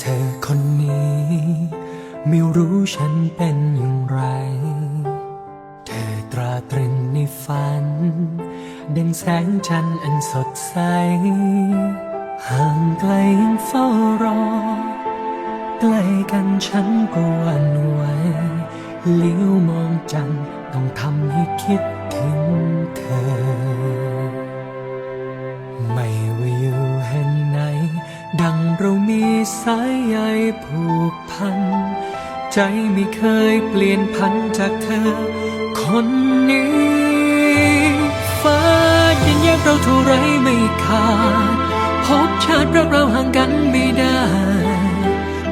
เธอคนนี้ ไม่รู้ฉันเป็นอย่างไร เธอตราตรึงในฝัน ดังแสงจันทร์อันสดใส ห่างไกลยังเฝ้ารอ ใกล้กันฉันกวนไหวเลี้ยวมองจันทร์ต้องทำให้คิดถึงเธอ ดังเรามีสายใยผูกพัน ใจไม่เคยเปลี่ยนพันจากเธอ คนนี้ ฟ้าดินแยกเราเท่าไรไม่ขาด พบชาติรักเราห่างกันไม่ได้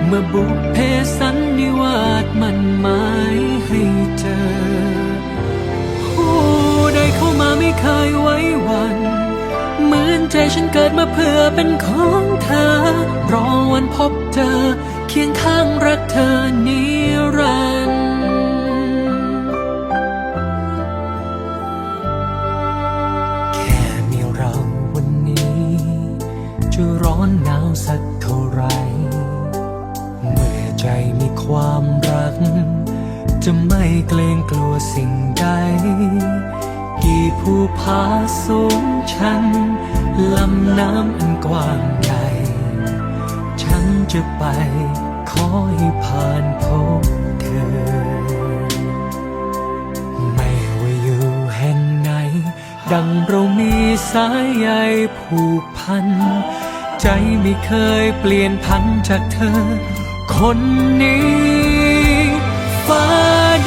เมื่อบุพเพสันนิวาสมันหมายให้เจอ ผู้ใดเข้ามาไม่เคยไว้วัน เหมือนใจฉันเกิดมาเพื่อเป็นของเธอ รอวันพบเธอ เคียงข้างรักเธอ ดังเรามีสายใยผูกพัน ใจไม่เคยเปลี่ยนพันจากเธอ คนนี้ ฟ้า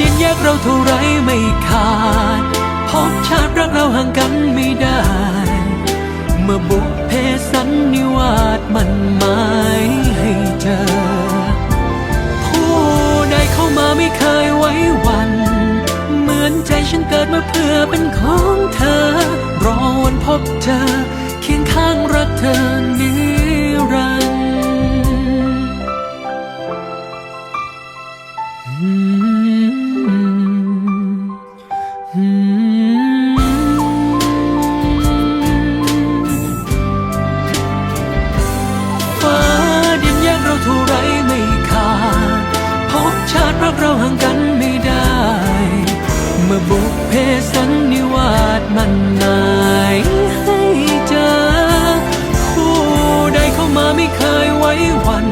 ดินแยกเราเท่าไรไม่ขาด พบชาติรักเราห่างกันไม่ได้ เมื่อบุพเพสันนิวาสมันหมายให้เจอ ผู้ใดเข้ามาไม่เคยไว้ว กิดมาเพื่อเป็นของเธอ รอวันพบเจอเคียงข้างรักเธอนิรันดร์อืมอืมฟ้าดินแยกเราเท่าไรไม่ขาดพบชาติรักเราห่างกันไม่ได้ เมื่อบุพ เพสันนิวาสมันหมายให้เจอ ผู้ใดเข้ามาไม่เคยไว้วัน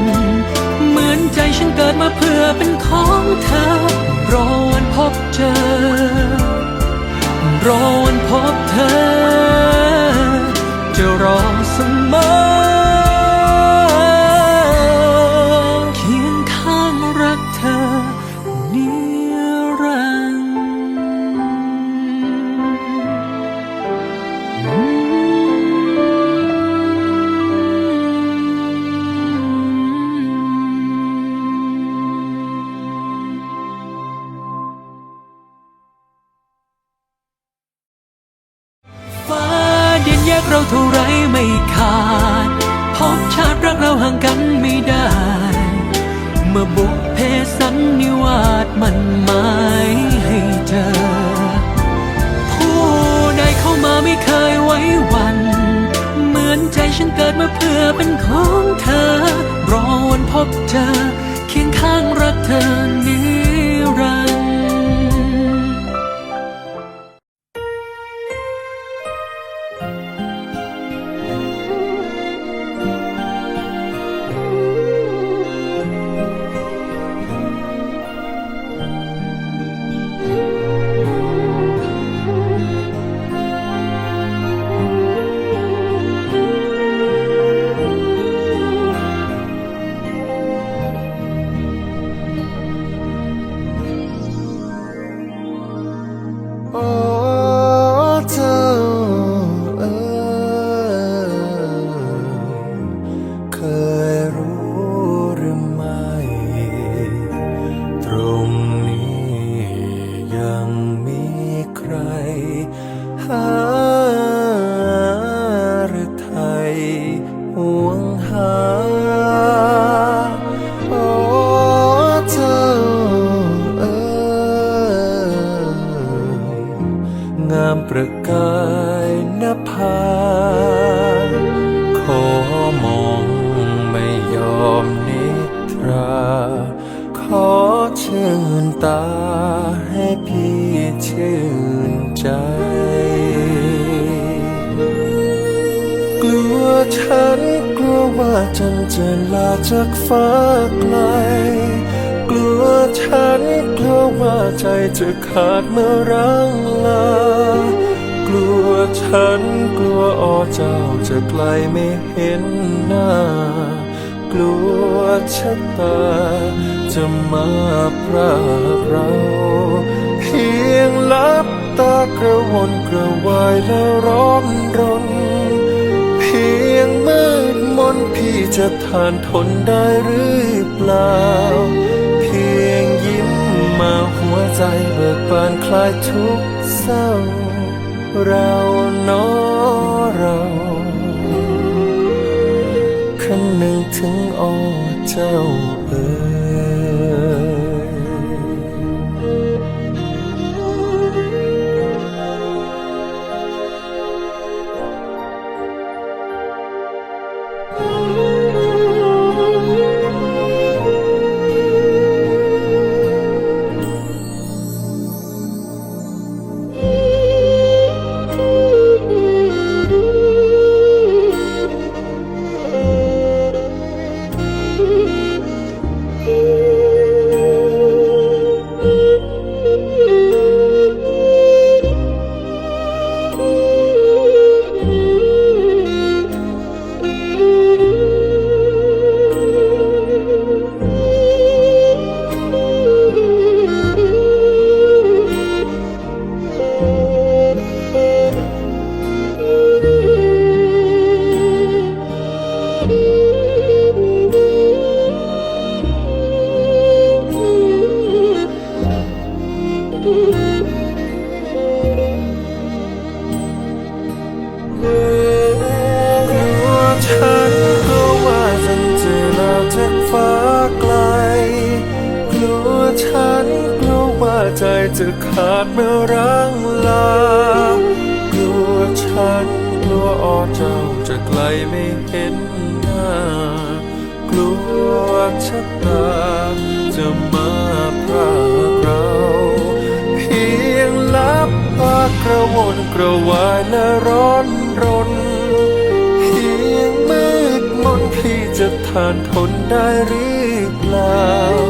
เหมือนใจฉันเกิดมาเพื่อเป็นของเธอ รอวันพบเจอ รอวันพบเธอ เพื่อเป็นของเธอ รอวันพบเธอ เคียงข้างรักเธอนี้ จนเจอลาจากฟ้าไกล กลัวฉันกลัวว่าใจจะขาดเมื่อร่างลา กลัวฉันกลัวอ้อเจ้าจะไกลไม่เห็นหน้า กลัวชะตาจะมาพรากเราเพียงลับตากระวนกระวายและร้อนรน ที่จะทานทนได้หรือเปล่า เพียงยิ้มมาหัวใจเบิกบานคลายทุกเศร้า เราเนอเราคันหนึ่งถึงอ้อเจ้า จะขาดเมื่อร่างลากลัวฉันกลัวอ้อเจ้าจะไกลไม่เห็นหน้ากลัวชะตาจะมาพรากเราเพียงลับตากระวนกระวายและร้อนรนเพียงมืดมนพี่จะทานทนได้หรือเปล่า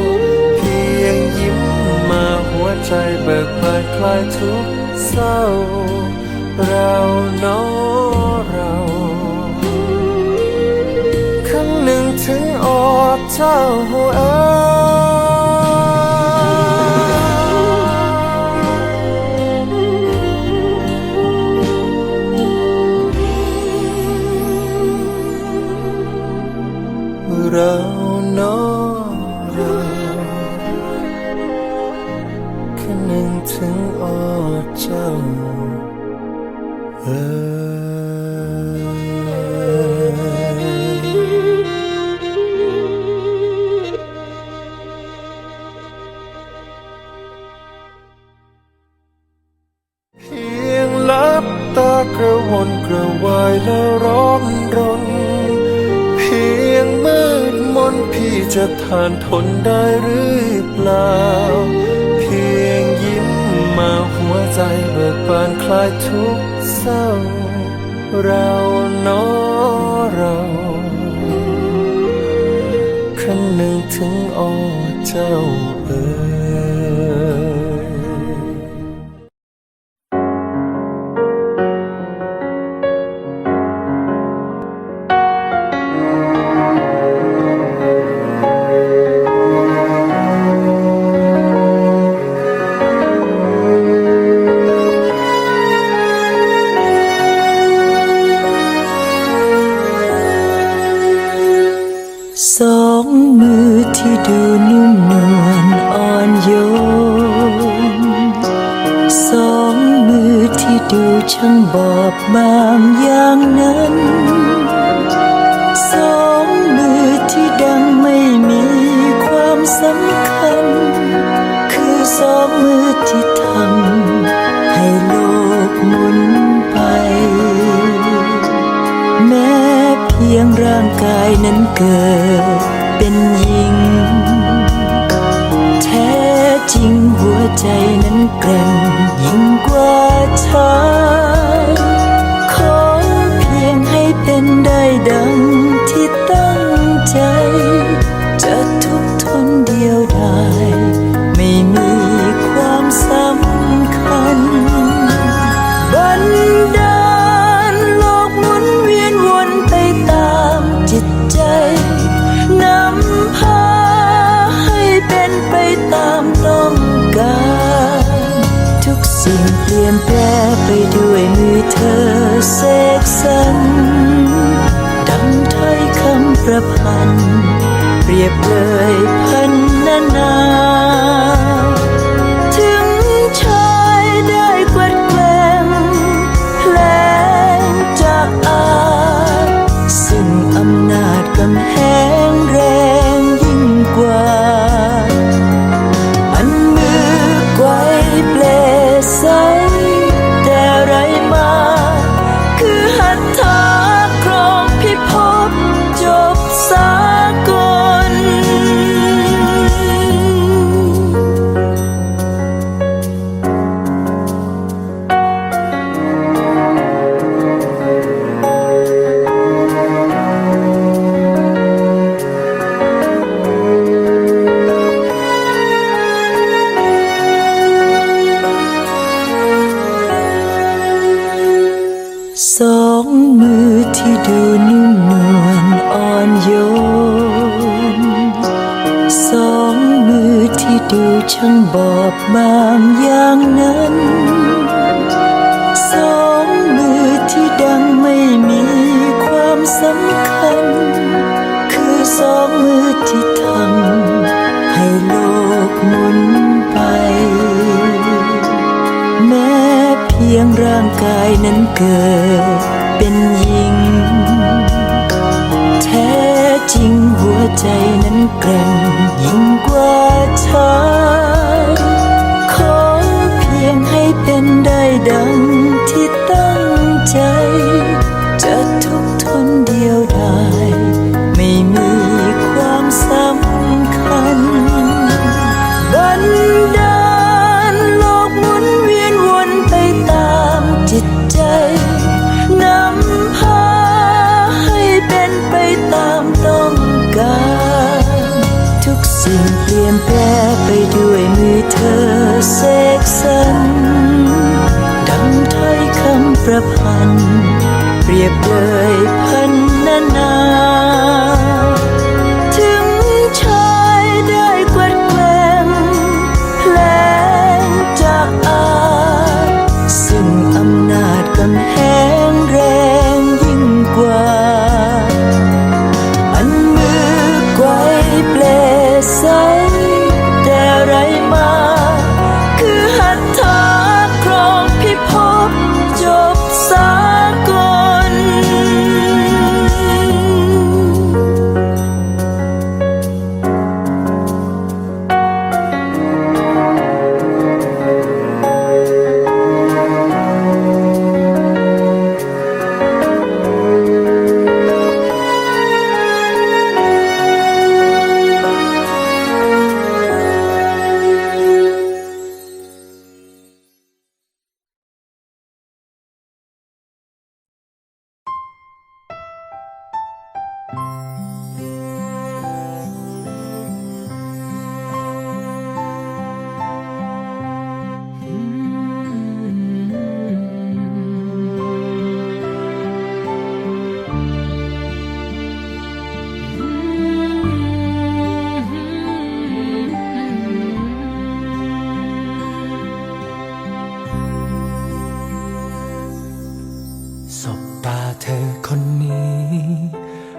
ใจเบิกบานคลายทุกเศร้า เราเนอเราคำหนึ่งถึงอดเจ้าเอ๋ เจ้าเอ๋ยเพียงลับตากระวนกระวายและร้อนรน เพียงมืดมนพี่จะทานทนได้หรือเปล่า เพียงยิ้มมา ใจเบิกบานคลายทุกเศร้า เราเนอเราคันหนึ่งถึงอ้อเจ้า ช่างบอบบางอย่างนั้น สองมือที่ดังไม่มีความสำคัญ คือสองมือที่ทำให้โลกหมุนไป แม้เพียงร่างกายนั้นเกิดเป็นหญิง แท้จริงหัวใจนั้นแกร่ง สรรดังถ้อยคำประพันธ์เปรียบเลย ช่างบอบบางอย่างนั้น สองมือที่ดังไม่มีความสำคัญ คือสองมือที่ทำให้โลกหมุนไป แม้เพียงร่างกายนั้นเกิดเป็นหญิงแท้ จริงหัวใจนั้นเกร็งยิ่งกว่าเธอ พัน เปรียบเลยพันนานา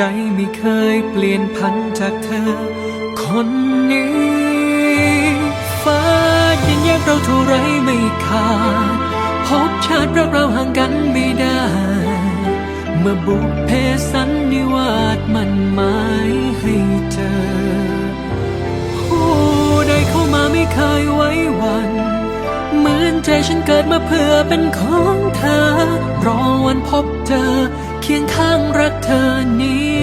ใจไม่เคยเปลี่ยนพันจากเธอ คนนี้ ฟ้าดินแยกเราเท่าไรไม่ขาด พบชาติรักเราห่างกันไม่ได้ เมื่อบุพเพสันนิวาสมันหมายให้เจอ ผู้ใดเข้ามาไม่เคยไว้วันเหมือนใจฉันเกิดมาเพื่อเป็นของเธอ รอวันพบเจอ เคียงข้างรักเธอนี้